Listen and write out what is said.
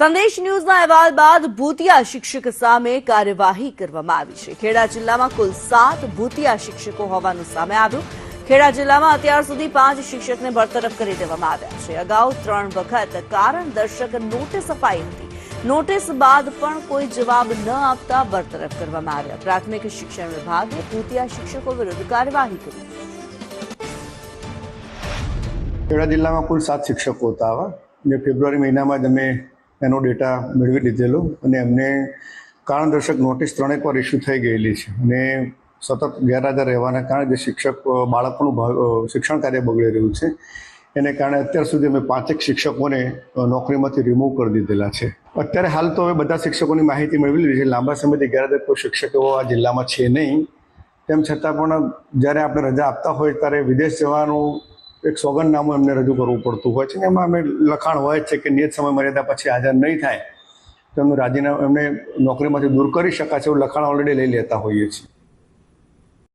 સંદેશ ન્યૂઝના અહેવાલ બાદ ભૂતિયા શિક્ષક સામે કાર્યવાહી કરવામાં આવી છે. ખેડા જિલ્લામાં કુલ સાત ભૂતિયા શિક્ષકો હોવાનું સામે આવ્યું. ખેડા જિલ્લામાં અત્યાર સુધી પાંચ શિક્ષકને બરતરફ કરી દેવામાં આવ્યા છે. અગાઉ ત્રણ વખત કારણ દર્શક નોટિસ અપાઈ હતી. નોટિસ બાદ પણ કોઈ જવાબ ન આપતા બરતરફ કરવામાં આવ્યા. પ્રાથમિક શિક્ષણ વિભાગે ભૂતિયા શિક્ષકો વિરુદ્ધ કાર્યવાહી કરી. ખેડા જિલ્લામાં કુલ સાત શિક્ષકો હતા ફેબ્રુઆરી મહિનામાં જ અમે એનો ડેટા મેળવી લીધેલો અને એમને કારણદર્શક નોટિસ ત્રણેક વાર ઇસ્યુ થઈ ગયેલી છે. અને સતત ગેરહાજર રહેવાના કારણે જે શિક્ષક બાળકોનું શિક્ષણ કાર્ય બગડી રહ્યું છે, એને કારણે અત્યાર સુધી અમે પાંચેક શિક્ષકોને નોકરીમાંથી રિમૂવ કરી દીધેલા છે. અત્યારે હાલ તો હવે બધા શિક્ષકોની માહિતી મેળવી લીધી છે. લાંબા સમયથી ગેરહાજર કોઈ શિક્ષક આ જિલ્લામાં છે નહીં. તેમ છતાં પણ જ્યારે આપણે રજા આપતા હોય ત્યારે વિદેશ જવાનું એક સોગંદનામું એમને રજૂ કરવું પડતું હોય છે ને એમાં અમે લખાણ હોય જ છે કે નિયત સમય મર્યાદા પછી હાજર નહીં થાય. તો એમનું રાજીનામું એમને નોકરીમાંથી દૂર કરી શકાશે એવું લખાણ ઓલરેડી લઈ લેતા હોઈએ છીએ.